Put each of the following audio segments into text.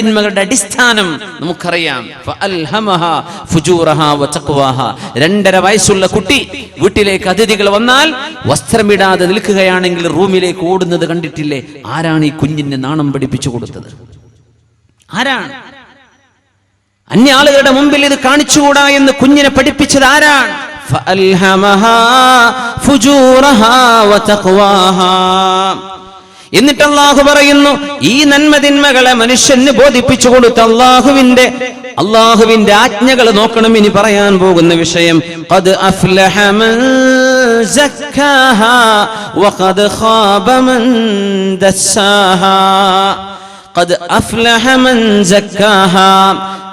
തിന്മകളുടെ അടിസ്ഥാനം നമുക്കറിയാം. രണ്ടര വയസ്സുള്ള കുട്ടി വീട്ടിലേക്ക് അതിഥികൾ വന്നാൽ വസ്ത്രമിടാതെ നിൽക്കുകയാണെങ്കിൽ റൂമിലേക്ക് ഓടുന്നത് കണ്ടിട്ടില്ലേ? ആരാണ് ഈ കുഞ്ഞിന് നാണം പഠിപ്പിച്ചു കൊടുത്തത്? ആരാണ്? അന്യ ആളുകളുടെ മുമ്പിൽ ഇത് കാണിച്ചുകൂടാ എന്ന് കുഞ്ഞിനെ പഠിപ്പിച്ചത് ആരാണ്. എന്നിട്ട് അള്ളാഹു പറയുന്നു ഈ നന്മതിന്മകളെ മനുഷ്യന് ബോധിപ്പിച്ചു കൊടുത്ത അള്ളാഹുവിന്റെ അള്ളാഹുവിന്റെ ആജ്ഞകൾ നോക്കണം ഇനി പറയാൻ പോകുന്ന വിഷയം. അത് അഫ്ലഹ ഖദ് അഫ്ലഹ മൻ സക്കാഹ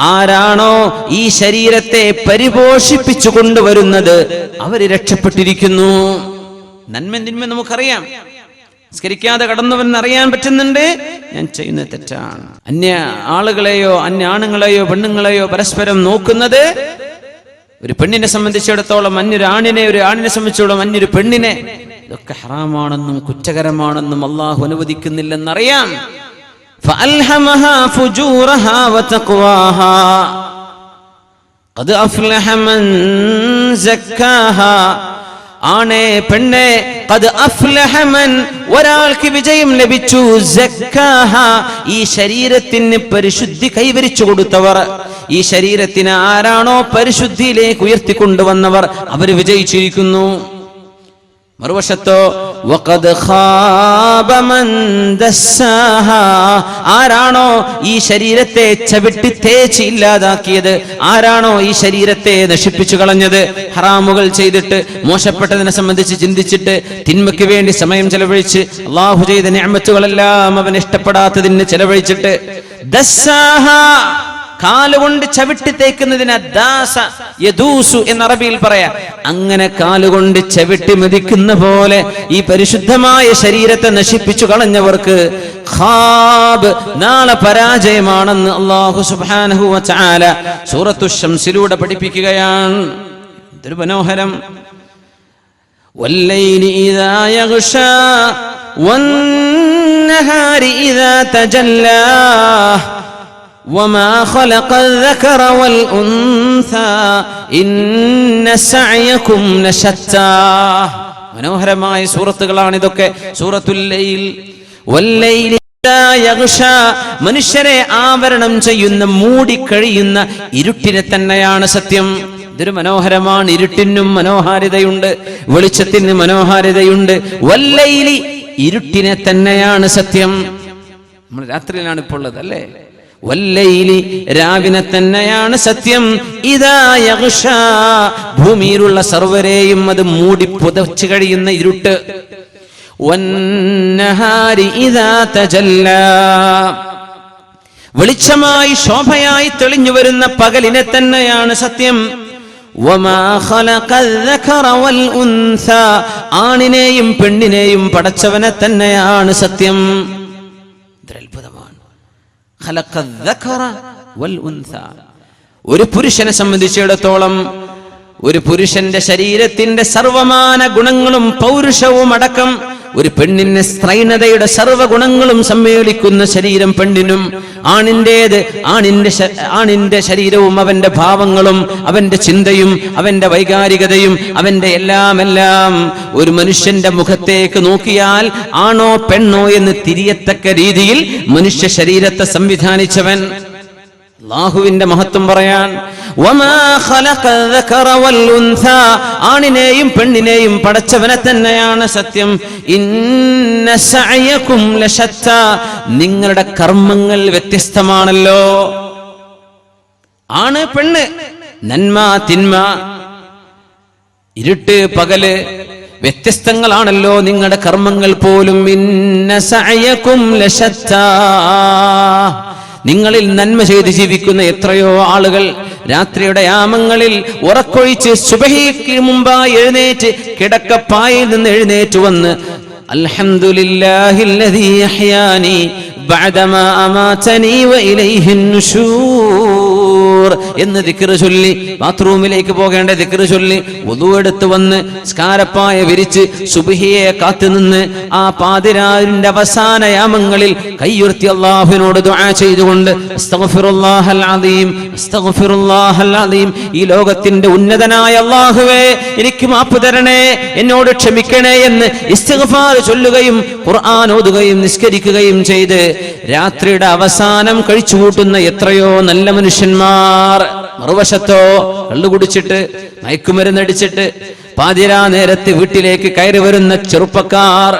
ആരാണോ ഈ ശരീരത്തെ പരിപോഷിപ്പിച്ചു കൊണ്ടുവരുന്നത് അവർ രക്ഷപ്പെട്ടിരിക്കുന്നു. നന്മ തിന്മ നമുക്കറിയാം. സംസ്കരിക്കാതെ കടന്നുവെന്ന് അറിയാൻ പറ്റുന്നുണ്ട്. ഞാൻ ചെയ്യുന്നത് തെറ്റാണ്. അന്യ ആളുകളെയോ അന്യ ആണുങ്ങളെയോ പെണ്ണുങ്ങളെയോ പരസ്പരം നോക്കുന്നത് ഒരു പെണ്ണിനെ സംബന്ധിച്ചിടത്തോളം അന്യൊരു ആണിനെ ഒരു ആണിനെ സംബന്ധിച്ചോളം അന്യൊരു പെണ്ണിനെ. ഇതൊക്കെ ഹറാമാണെന്നും കുറ്റകരമാണെന്നും അള്ളാഹു അനുവദിക്കുന്നില്ലെന്നറിയാം. فألهمها فجورها وتقواها قد أفلح من زكاها ആണേ പെണ്ണെ قد أفلح من ഒരാൾക്ക് വിജയം ലഭിച്ചു സക്കാഹ ഈ ശരീരത്തിന് പരിശുദ്ധി കൈവരിച്ചു കൊടുത്തവർ ഈ ശരീരത്തിന് ആരാണോ പരിശുദ്ധിയിലേക്ക് ഉയർത്തിക്കൊണ്ടുവന്നവർ അവർ വിജയിച്ചിരിക്കുന്നു മറുവശത്തോ വഖദ് ഖാബ മൻ ദസ്സാഹ. ആരാണോ ഈ ശരീരത്തെ ചവിട്ടി തേച്ച് ഇല്ലാതാക്കിയത്? ആരാണോ ഈ ശരീരത്തെ നശിപ്പിച്ചു കളഞ്ഞത്? ഹറാമുകൾ ചെയ്തിട്ട് മോശപ്പെട്ടതിനെ സംബന്ധിച്ച് ചിന്തിച്ചിട്ട് തിന്മയ്ക്ക് വേണ്ടി സമയം ചെലവഴിച്ച് അള്ളാഹു ചെയ്ത ഞാമത്തുകളെല്ലാം അവൻ ഇഷ്ടപ്പെടാത്തതിന് ചെലവഴിച്ചിട്ട് ദസ്സാഹാ. കാലുകൊണ്ട് ചവിട്ടി തേക്കുന്നതിന് ദാസ യദൂസു എന്ന അറബിയിൽ പറയാ അങ്ങനെ കാലുകൊണ്ട് ചവിട്ടി മെതിക്കുന്ന പോലെ ഈ പരിശുദ്ധമായ ശരീരത്തെ നശിപ്പിച്ചു കളഞ്ഞവർക്ക് ഖാബ് നാളെ പരാജയമാണെന്ന് അള്ളാഹു സുബ്ഹാനഹു വതആല സൂറത്തു ഷംസിലൂടെ പഠിപ്പിക്കുകയാണ് ഇതൊരു മനോഹരം والليل إذا يغشى والنهار إذا تجلاه وما خلق الذكر والأنثى إن سعيكم لشتى മനോഹരമായ സൂറത്തുകളാണ് ഇതൊക്കെ സൂറത്തുല്ലയിൽ വല്ലൈലി ഇദാ യഗ്ഷ. മനുഷ്യരെ ആവരണം ചെയ്യുന്ന മൂടിക്കഴിയുന്ന ഇരുട്ടിനെ തന്നെയാണ് സത്യം ഇതൊരു മനോഹരമാണ് ഇരുട്ടിനും മനോഹാരിതയുണ്ട് വെളിച്ചത്തിന് മനോഹാരിതയുണ്ട് വല്ലൈലി ഇരുട്ടിനെ തന്നെയാണ് സത്യം നമ്മൾ രാത്രിയിലാണ് ഇപ്പോൾ ഉള്ളത് അല്ലേ വല്ലയിലി രാവിനെ തന്നെയാണ് സത്യം ഇതാ യഗ്ഷ. ഭൂമിയിലുള്ള സർവരെയും അത് മൂടി പുതച്ചു കഴിയുന്ന ഇരുട്ട് വന്നഹാരി ഇതാ തജല്ല വെളിച്ചമായി ശോഭയായി തെളിഞ്ഞു വരുന്ന പകലിനെ തന്നെയാണ് സത്യം. ആണിനെയും പെണ്ണിനെയും പടച്ചവനെ തന്നെയാണ് സത്യം ഒരു പുരുഷനെ സംബന്ധിച്ചിടത്തോളം ഒരു പുരുഷന്റെ ശരീരത്തിന്റെ സർവമാന ഗുണങ്ങളും പൗരുഷവും അടക്കം ഒരു പെണ്ണിന് സ്ത്രൈണതയുടെ സർവ ഗുണങ്ങളും സമ്മേളിക്കുന്ന ശരീരം പെണ്ണിനും ആണിന്റേത് ആണിന്റെ ആണിന്റെ ശരീരവും അവന്റെ ഭാവങ്ങളും അവന്റെ ചിന്തയും അവന്റെ വൈകാരികതയും അവന്റെ എല്ലാം എല്ലാം ഒരു മനുഷ്യന്റെ മുഖത്തേക്ക് നോക്കിയാൽ ആണോ പെണ്ണോ എന്ന് തിരിയത്തക്ക രീതിയിൽ മനുഷ്യ ശരീരത്തെ സംവിധാനിച്ചവൻ. അള്ളാഹുവിന്റെ മഹത്വം പറയാൻ. ആണിനെയും പെണ്ണിനെയും പടച്ചവനെ തന്നെയാണ് സത്യം ഇന്ന നിങ്ങളുടെ കർമ്മങ്ങൾ വ്യത്യസ്തമാണല്ലോ ആണ് പെണ്ണ് നന്മ തിന്മ ഇരുട്ട് പകൽ വ്യത്യസ്തങ്ങളാണല്ലോ നിങ്ങളുടെ കർമ്മങ്ങൾ പോലും ഇന്ന സഅയകും ലശത്താ. നിങ്ങളിൽ നന്മ ചെയ്ത് ജീവിക്കുന്ന എത്രയോ ആളുകൾ രാത്രിയുടെ യാമങ്ങളിൽ ഉറക്കൊഴിച്ച് സുബഹിക്ക് മുമ്പായി എഴുന്നേറ്റ് കിടക്കപ്പായിൽ നിന്ന് എഴുന്നേറ്റ് വന്ന് അൽഹംദുലില്ലാഹില്ലദീ അഹ്യാനി ബഅദമാ അമാതനി വഇലൈഹിൻ എന്ന് ദിക്കറ് ചൊല്ലി ബാത്റൂമിലേക്ക് പോകേണ്ട ദിക്കറ് ചൊല്ലി വുദു എടുത്ത് വന്ന് സ്കാരപ്പായ വിരിച്ച് സുബിഹിയെ കാത്തുനിന്ന് ആ പാതിരാരിന്റെ അവസാന യാമങ്ങളിൽ കയ്യുർത്തി അള്ളാഹുവിനോട് ചെയ്തുകൊണ്ട് ഈ ലോകത്തിന്റെ ഉന്നതനായ അള്ളാഹുവേ എനിക്ക് മാപ്പ് തരണേ എന്നോട് ക്ഷമിക്കണേ എന്ന് ഇസ്തിഗ്ഫാർ ചൊല്ലുകയും ഖുർആൻ ഓതുകയും നിസ്കരിക്കുകയും ചെയ്ത് രാത്രിയുടെ അവസാനം കഴിച്ചുകൂട്ടുന്ന എത്രയോ നല്ല മനുഷ്യന്മാർ മറുവശത്തോ കള്ളു കുടിച്ചിട്ട് മയക്കുമരുന്നടിച്ചിട്ട് പാതിരാ നേരത്ത് വീട്ടിലേക്ക് കയറി വരുന്ന ചെറുപ്പക്കാർ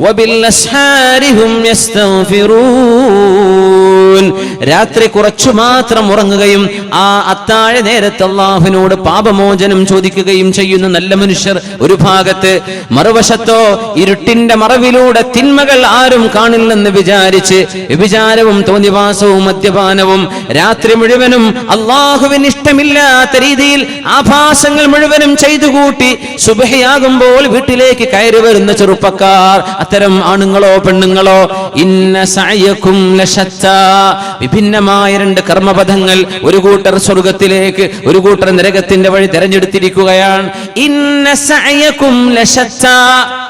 وبالأسحار هم يستغفرون രാത്രി കുറച്ചു മാത്രം ഉറങ്ങുകയും ആ അത്താഴ നേരത്തെ അള്ളാഹുവിനോട് പാപമോചനം ചോദിക്കുകയും ചെയ്യുന്ന നല്ല മനുഷ്യർ ഒരു ഭാഗത്ത് മറുവശത്തോ ഇരുട്ടിന്റെ മറവിലൂടെ തിന്മകൾ ആരും കാണില്ലെന്ന് വിചാരിച്ച് വിചാരവും തോന്നിവാസവും മദ്യപാനവും രാത്രി മുഴുവനും അള്ളാഹുവിന് ഇഷ്ടമില്ലാത്ത രീതിയിൽ ആഭാസങ്ങൾ മുഴുവനും ചെയ്തു കൂട്ടി സുബഹയാകുമ്പോൾ വീട്ടിലേക്ക് കയറി വരുന്ന ചെറുപ്പക്കാർ അത്തരം ആണുങ്ങളോ പെണ്ണുങ്ങളോ ഇന്ന സായക്കും വിഭിന്നമായ രണ്ട് കർമ്മപഥങ്ങൾ ഒരു കൂട്ടർ സ്വർഗത്തിലേക്ക് ഒരു കൂട്ടർ നരകത്തിന്റെ വഴി തെരഞ്ഞെടുത്തിരിക്കുകയാണ്.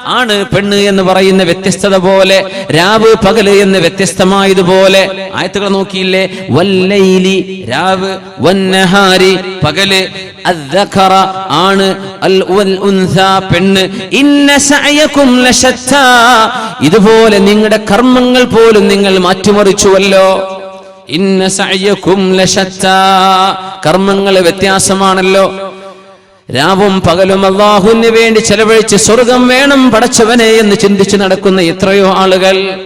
ആണ് പെണ്ണ് എന്ന് പറയുന്ന വ്യത്യസ്തത പോലെ രാവ് പകൽ എന്ന് വ്യത്യസ്തമായതുപോലെ. ആയത്തുകൾ നോക്കിയില്ലേ? വല്ലൈലി രാവ് വന്നഹാരി പകൽ ആണ് പെണ്ണ്. ഇതുപോലെ നിങ്ങളുടെ കർമ്മങ്ങൾ പോലും നിങ്ങൾ മാറ്റിമറിച്ചുവല്ലോ. ഇന്ന ലശത്താ. കർമ്മങ്ങൾ വ്യത്യാസമാണല്ലോ. രാവും പകലും അള്ളാഹുവിന് വേണ്ടി ചെലവഴിച്ച് സ്വർഗം വേണം പടച്ചവനെ എന്ന് ചിന്തിച്ചു നടക്കുന്ന എത്രയോ ആളുകൾ.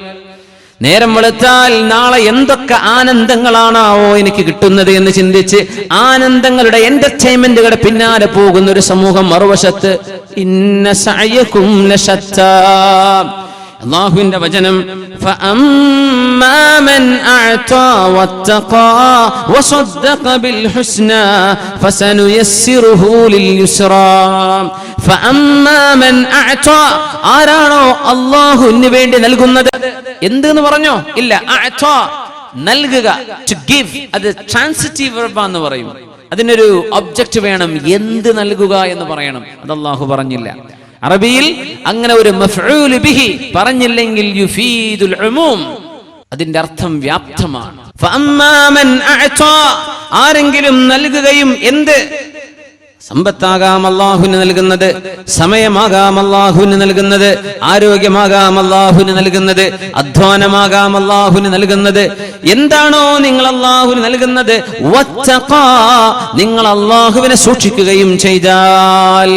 നേരം വെളുത്താൽ നാളെ എന്തൊക്കെ ആനന്ദങ്ങളാണാവോ എനിക്ക് കിട്ടുന്നത് എന്ന് ചിന്തിച്ച് ആനന്ദങ്ങളുടെ എന്റർടൈൻമെന്റുകളുടെ പിന്നാലെ പോകുന്ന ഒരു സമൂഹം മറുവശത്ത്. ഇന്ന ലശത്താ. അള്ളാഹുവിന്റെ വചനം ആരാണോ അള്ളാഹുവിന് വേണ്ടി നൽകുന്നത്? എന്തെന്ന് പറഞ്ഞോ? ഇല്ല നൽകുക ടു ഗിവ് അത് ട്രാൻസിറ്റീവ് എന്ന് പറയും. അതിനൊരു ഒബ്ജക്റ്റ് വേണം എന്ത് നൽകുക എന്ന് പറയണം. അത് അള്ളാഹു പറഞ്ഞില്ല. അറബിയിൽ അങ്ങനെ ഒരു ബിഹി പറഞ്ഞില്ലെങ്കിൽ യുഫീദുൽ അതിന്റെ അർത്ഥം വ്യാപ്തമാണ്. ആരെങ്കിലും നൽകുകയും എന്ത്? സമ്പത്താകാം അള്ളാഹുവിന് നൽകുന്നത് സമയമാകാം അള്ളാഹുവിന് നൽകുന്നത് ആരോഗ്യമാകാം അള്ളാഹുവിന് നൽകുന്നത് അധ്വാനമാകാം അള്ളാഹുവിന് നൽകുന്നത്. എന്താണോ നിങ്ങൾ അള്ളാഹുവിന് നൽകുന്നത്? നിങ്ങൾ അള്ളാഹുവിനെ സൂക്ഷിക്കുകയും ചെയ്താൽ.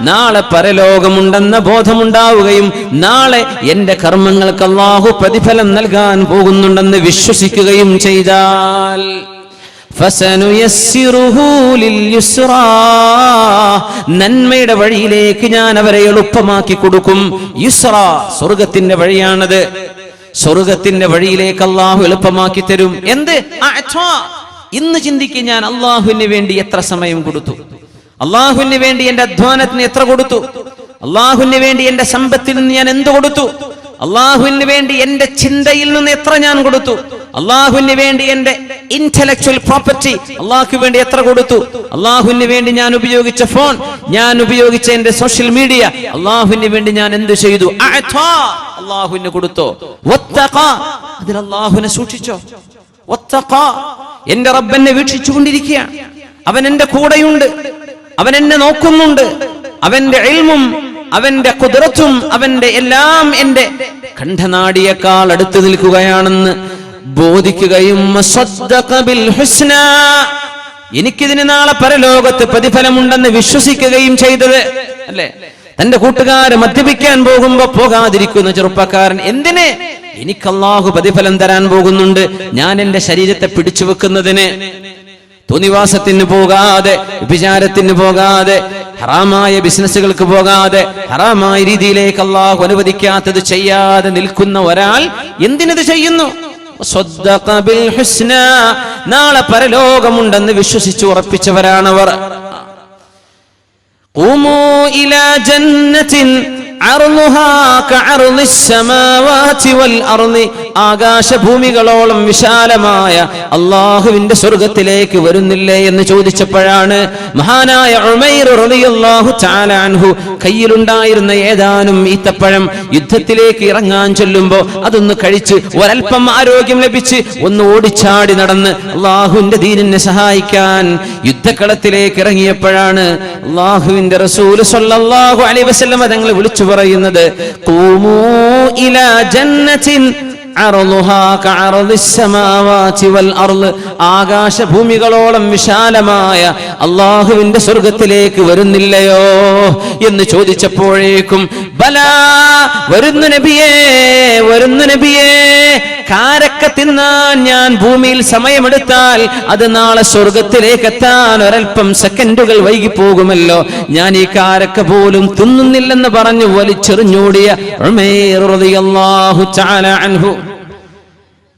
നാളെ പരലോകമുണ്ടെന്ന ബോധമുണ്ടാവുകയും നാളെ എന്റെ കർമ്മങ്ങൾക്ക് അള്ളാഹു പ്രതിഫലം നൽകാൻ പോകുന്നുണ്ടെന്ന് വിശ്വസിക്കുകയും ചെയ്താൽ. നന്മയുടെ വഴിയിലേക്ക് ഞാൻ അവരെ എളുപ്പമാക്കി കൊടുക്കും. യുസ്ര സ്വർഗത്തിന്റെ വഴിയാണത്. സ്വർഗത്തിന്റെ വഴിയിലേക്ക് അള്ളാഹു എളുപ്പമാക്കി തരും. എന്ത്. ഇന്ന് ചിന്തിക്കുക ഞാൻ അള്ളാഹുവിന് വേണ്ടി എത്ര സമയം കൊടുത്തു? അള്ളാഹുവിന് വേണ്ടി എന്റെ അധ്വാനത്തിന് എത്ര കൊടുത്തു? അള്ളാഹുവിന് വേണ്ടി എന്റെ സമ്പത്തിൽ നിന്ന് ഞാൻ എന്ത് കൊടുത്തു? അള്ളാഹുവിന് വേണ്ടി എന്റെ ചിന്തയിൽ നിന്ന് എത്ര ഞാൻ കൊടുത്തു? അള്ളാഹുവിന് വേണ്ടി എന്റെ ഇന്റലക്ച്വൽ പ്രോപ്പർട്ടി അള്ളാഹുക്ക് വേണ്ടി എത്ര കൊടുത്തു? അള്ളാഹുവിന് വേണ്ടി ഞാൻ ഉപയോഗിച്ച ഫോൺ ഞാൻ ഉപയോഗിച്ച എന്റെ സോഷ്യൽ മീഡിയ അള്ളാഹുവിന് വേണ്ടി ഞാൻ എന്ത് ചെയ്തു. അള്ളാഹുവിന് കൊടുത്തോ. അതിൽ അള്ളാഹുവിനെ സൂക്ഷിച്ചോ? എന്റെ റബ്ബെന്നെ വീക്ഷിച്ചുകൊണ്ടിരിക്കുകയാണ്. അവൻ എന്റെ കൂടെയുണ്ട്. അവൻ എന്നെ നോക്കുന്നുണ്ട്. അവന്റെ ഇൽമും അവന്റെ കുതിരത്തും അവന്റെ എല്ലാം എന്റെ കണ്ഠനാടിയേക്കാൾ അടുത്ത് നിൽക്കുകയാണെന്ന് ബോധിക്കുകയും. എനിക്കിതിന് നാളെ പരലോകത്ത് പ്രതിഫലമുണ്ടെന്ന് വിശ്വസിക്കുകയും ചെയ്തത്. അല്ലെ? തന്റെ കൂട്ടുകാരെ മദ്യപിക്കാൻ പോകുമ്പോ പോകാതിരിക്കുന്ന ചെറുപ്പക്കാരൻ എന്തിന് എനിക്കല്ലാഹു പ്രതിഫലം തരാൻ പോകുന്നുണ്ട്. ഞാൻ എന്റെ ശരീരത്തെ പിടിച്ചു വെക്കുന്നതിന്. തുനിവാസത്തിന് പോകാതെ വിചാരത്തിന് പോകാതെ ഹറാമായ ബിസിനസ്സുകൾക്ക് പോകാതെ ഹറാമായ രീതിയിലേക്ക് അള്ളാഹു അനുവദിക്കാത്തത് ചെയ്യാതെ നിൽക്കുന്ന ഒരാൾ എന്തിനത് ചെയ്യുന്നു? നാളെ പരലോകമുണ്ടെന്ന് വിശ്വസിച്ച് ഉറപ്പിച്ചവരാണവർ. ഇലാ ജന്നത്തിൻ ആകാശഭൂമികളോളം വിശാലമായ അള്ളാഹുവിന്റെ സ്വർഗത്തിലേക്ക് വരുന്നില്ലേ എന്ന് ചോദിച്ചപ്പോഴാണ് മഹാനായ ചാലാൻഹു കയ്യിലുണ്ടായിരുന്ന ഏതാനും ഈത്തപ്പഴം യുദ്ധത്തിലേക്ക് ഇറങ്ങാൻ ചൊല്ലുമ്പോ അതൊന്ന് കഴിച്ച് ഒരൽപ്പം ആരോഗ്യം ലഭിച്ച് ഒന്ന് ഓടിച്ചാടി നടന്ന് അള്ളാഹുവിന്റെ ദീനിനെ സഹായിക്കാൻ യുദ്ധക്കളത്തിലേക്ക് ഇറങ്ങിയപ്പോഴാണ് അള്ളാഹുവിന്റെ റസൂൽ അലൈവസം അലൈവസല്ലമ വിളിച്ചു പറയുന്നത് ആകാശഭൂമികളോളം വിശാലമായ അള്ളാഹുവിന്റെ സ്വർഗത്തിലേക്ക് വരുന്നില്ലയോ എന്ന് ചോദിച്ചപ്പോഴേക്കും ബല വരുന്നു നബിയേ വരുന്നു നബിയേ കാരക്ക തിന്നാൻ ഞാൻ ഭൂമിയിൽ സമയമെടുത്താൽ അത് നാളെ സ്വർഗത്തിലേക്ക് എത്താൻ ഒരൽപ്പം സെക്കൻഡുകൾ വൈകി പോകുമല്ലോ ഞാൻ ഈ കാരക്ക പോലും തിന്നുന്നില്ലെന്ന് പറഞ്ഞു വലിച്ചെറിഞ്ഞോടിയ ഉമൈർ റളിയല്ലാഹു തആല അൻഹു.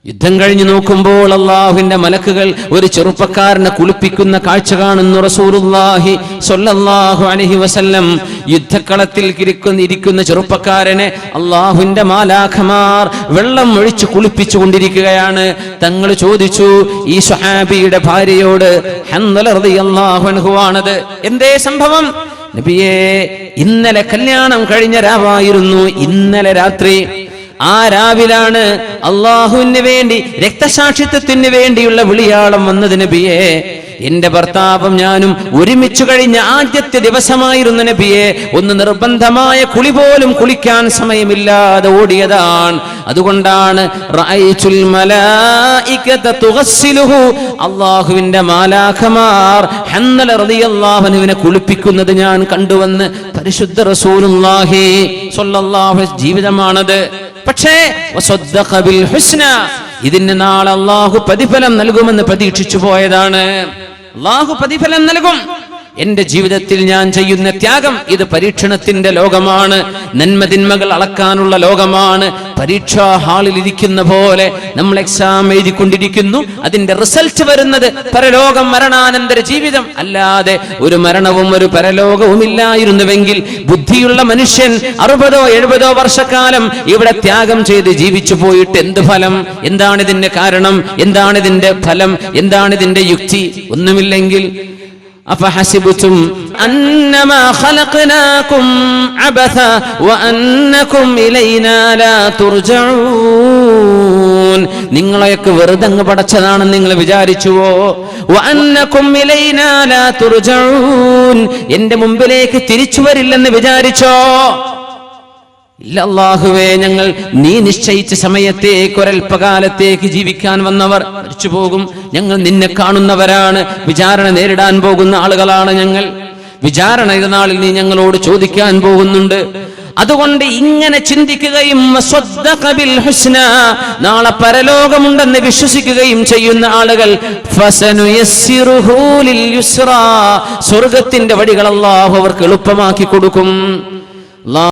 യുദ്ധം കഴിഞ്ഞു നോക്കുമ്പോൾ അള്ളാഹുവിന്റെ മലക്കുകൾ ഒരു ചെറുപ്പക്കാരനെ കുളിപ്പിക്കുന്ന കാഴ്ച കാണുന്നു റസൂലുള്ളാഹി സ്വല്ലല്ലാഹു അലൈഹി വസല്ലം. യുദ്ധക്കളത്തിൽ ഇരിക്കുന്ന ചെറുപ്പക്കാരനെ അള്ളാഹുവിന്റെ മാലാഖമാർ വെള്ളം ഒഴിച്ച് കുളിപ്പിച്ചു കൊണ്ടിരിക്കുകയാണ്. തങ്ങൾ ചോദിച്ചു ഈ സുഹാബിയുടെ ഭാര്യയോട് അൻഹു ആണത് എന്തേ സംഭവം? നബിയേ ഇന്നലെ കല്യാണം കഴിഞ്ഞ രാവായിരുന്നു. ഇന്നലെ രാത്രി ആ രാവിലാണ് അള്ളാഹുവിന് വേണ്ടി രക്തസാക്ഷിത്വത്തിന് വേണ്ടിയുള്ള വിളിയാളം വന്നത് നബിയെ. എന്റെ ഭർത്താവും ഞാനും ഒരുമിച്ചു കഴിഞ്ഞ ആദ്യത്തെ ദിവസമായിരുന്നു നബിയെ. ഒന്ന് നിർബന്ധമായ കുളി പോലും കുളിക്കാൻ സമയമില്ലാതെ ഓടിയതാണ്. അതുകൊണ്ടാണ്. അള്ളാഹുവിന്റെ മാലാഖമാർ കുളിപ്പിക്കുന്നത് ഞാൻ കണ്ടുവന്ന് പരിശുദ്ധ റസൂലുള്ളാഹി സ്വല്ലല്ലാഹു ജീവിതമാണത്. പക്ഷേ ഇതിന് നാളെ അള്ളാഹു പ്രതിഫലം നൽകുമെന്ന് പ്രതീക്ഷിച്ചു പോയതാണ്. അള്ളാഹു പ്രതിഫലം നൽകും. എന്റെ ജീവിതത്തിൽ ഞാൻ ചെയ്യുന്ന ത്യാഗം ഇത് പരീക്ഷണത്തിന്റെ ലോകമാണ്. നന്മതിന്മകൾ അളക്കാനുള്ള ലോകമാണ്. പരീക്ഷാ ഹാളിൽ ഇരിക്കുന്ന പോലെ നമ്മൾ എക്സാം എഴുതിക്കൊണ്ടിരിക്കുന്നു. അതിന്റെ റിസൾട്ട് വരുന്നത് പരലോകം മരണാനന്തര ജീവിതം. അല്ലാതെ ഒരു മരണവും ഒരു പരലോകവും ഇല്ലായിരുന്നുവെങ്കിൽ ബുദ്ധിയുള്ള മനുഷ്യൻ അറുപതോ എഴുപതോ വർഷക്കാലം ഇവിടെ ത്യാഗം ചെയ്ത് ജീവിച്ചു പോയിട്ട് എന്ത് ഫലം? എന്താണ് ഇതിന്റെ കാരണം? എന്താണ് ഇതിന്റെ ഫലം? എന്താണ് ഇതിന്റെ യുക്തി? ഒന്നുമില്ലെങ്കിൽ أفحسبتم أنما خلقناكم عبثا وأنكم إلينا لا ترجعون നിങ്ങളെയൊക്കെ വെറുതെ അങ്ങ് പടച്ചതാണെന്ന് നിങ്ങൾ വിചാരിച്ചുവോ വഅന്നകും ഇലൈനാ ലാ തുർജഊൻ എന്റെ മുമ്പിലേക്ക് തിരിച്ചു വരില്ലെന്ന് വിചാരിച്ചോ ഇല്ല അല്ലാഹുവേ ഞങ്ങൾ നീ നിശ്ചയിച്ച സമയത്തേക്ക് ഒരൽപ്പകാലത്തേക്ക് ജീവിക്കാൻ വന്നവർ മരിച്ചു പോകും. ഞങ്ങൾ നിന്നെ കാണുന്നവരാണ്. വിചാരണ നേരിടാൻ പോകുന്ന ആളുകളാണ് ഞങ്ങൾ. വിചാരണ നാളിൽ നീ ഞങ്ങളോട് ചോദിക്കാൻ പോകുന്നുണ്ട്. അതുകൊണ്ട് ഇങ്ങനെ ചിന്തിക്കുകയും നാളെ പരലോകമുണ്ടെന്ന് വിശ്വസിക്കുകയും ചെയ്യുന്ന ആളുകൾ. സ്വർഗത്തിന്റെ വഴികൾ അവർക്ക് എളുപ്പമാക്കി കൊടുക്കും.